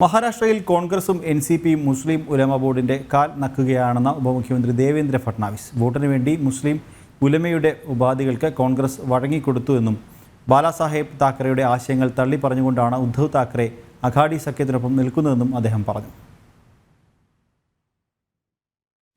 മഹാരാഷ്ട്രയിൽ കോൺഗ്രസും N C പിയും മുസ്ലിം ഉലമ ബോർഡിന്റെ കാൽ നക്കുകയാണെന്ന ഉപമുഖ്യമന്ത്രി ദേവേന്ദ്ര ഫട്നാവിസ്. വോട്ടിന് വേണ്ടി മുസ്ലിം ഉലമയുടെ ഉപാധികൾക്ക് കോൺഗ്രസ് വഴങ്ങിക്കൊടുത്തുവെന്നും ബാലാസാഹേബ് താക്കറെയുടെ ആശയങ്ങൾ തള്ളി പറഞ്ഞുകൊണ്ടാണ് ഉദ്ധവ് താക്കറെ അഘാഡി സഖ്യത്തിനൊപ്പം നിൽക്കുന്നതെന്നും അദ്ദേഹം പറഞ്ഞു.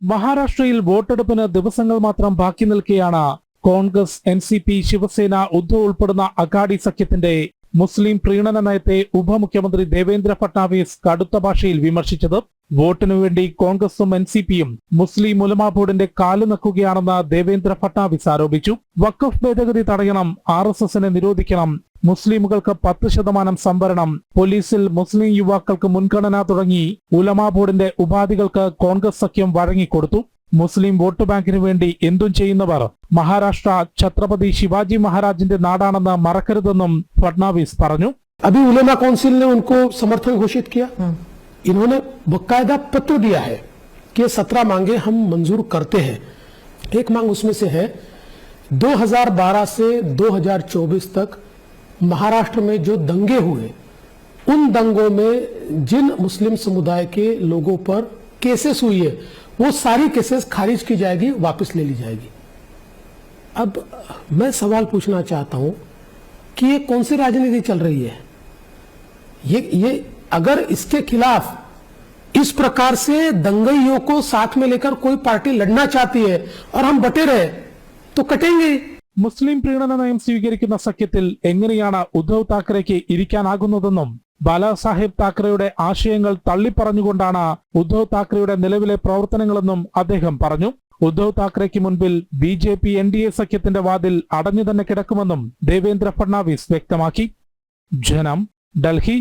മഹാരാഷ്ട്രയിൽ വോട്ടെടുപ്പിന് ദിവസങ്ങൾ മാത്രം ബാക്കി നിൽക്കെയാണ് Congress N C P Shiv Sena Uddhav ഉൾപ്പെടുന്ന അഘാഡി സഖ്യത്തിന്റെ മുസ്ലിം പ്രീണന നയത്തെ ഉപമുഖ്യമന്ത്രി ദേവേന്ദ്ര ഫട്നാവിസ് കടുത്ത ഭാഷയിൽ വിമർശിച്ചത് വോട്ടിനു വേണ്ടി കോൺഗ്രസും എൻ സി പിയും മുസ്ലിം ഉലമാ ബോർഡിന്റെ കാലു നക്കുകയാണെന്ന് ദേവേന്ദ്ര ഫട്നാവിസ് ആരോപിച്ചു. വഖഫ് ഭേദഗതി തടയണം ആർ എസ് എസിനെ നിരോധിക്കണം മുസ്ലിമുകൾക്ക് പത്ത് ശതമാനം സംവരണം പോലീസിൽ മുസ്ലിം യുവാക്കൾക്ക് മുൻഗണന തുടങ്ങി ഉലമാ ബോർഡിന്റെ ഉപാധികൾക്ക് കോൺഗ്രസ് സഖ്യം വഴങ്ങിക്കൊടുത്തു. മുസ്ലിം വോട്ട് ബാങ്കിനു വേണ്ടി എന്തും ചെയ്യുന്നവർ മഹാരാഷ്ട്ര ഛത്രപതി ശിവാജി മഹാരാജിന്റെ നാടാണെന്ന് മറക്കരുതെന്നും ഫട്നാവിസ് പറഞ്ഞു अभी उलेमा काउंसिल ने उनको समर्थन घोषित किया इन्होंने बकायदा पत्र दिया है कि सत्रह मांगे हम मंजूर करते हैं एक मांग उसमें से है 2012 से 2024 तक महाराष्ट्र में जो दंगे हुए उन दंगों में जिन मुस्लिम समुदाय के लोगों पर केसेस हुई है वो सारी केसेस खारिज की जाएगी वापस ले ली जाएगी अब मैं सवाल पूछना चाहता हूं कि ये कौन सी राजनीति चल रही है ये ये अगर इसके खिलाफ इस प्रकार से दंगइयों को साथ में लेकर कोई पार्टी लड़ना चाहती है और हम बटे रहे तो कटेंगे ही। മുസ്ലിം പ്രീണന നയം സ്വീകരിക്കുന്ന സഖ്യത്തിൽ എങ്ങനെയാണ് ഉദ്ധവ് താക്കറെക്ക് ഇരിക്കാനാകുന്നതെന്നും ബാലാസാഹേബ് താക്കറെയുടെ ആശയങ്ങൾ തള്ളിപ്പറഞ്ഞുകൊണ്ടാണ് ഉദ്ധവ് താക്കറെയുടെ നിലവിലെ പ്രവർത്തനങ്ങളെന്നും അദ്ദേഹം പറഞ്ഞു. ഉദ്ധവ് താക്കറെക്ക് മുൻപിൽ B J P N D A സഖ്യത്തിന്റെ വാതിൽ അടഞ്ഞു തന്നെ കിടക്കുമെന്നും ദേവേന്ദ്ര ഫഡ്നാവിസ് വ്യക്തമാക്കി. ജനം ഡൽഹി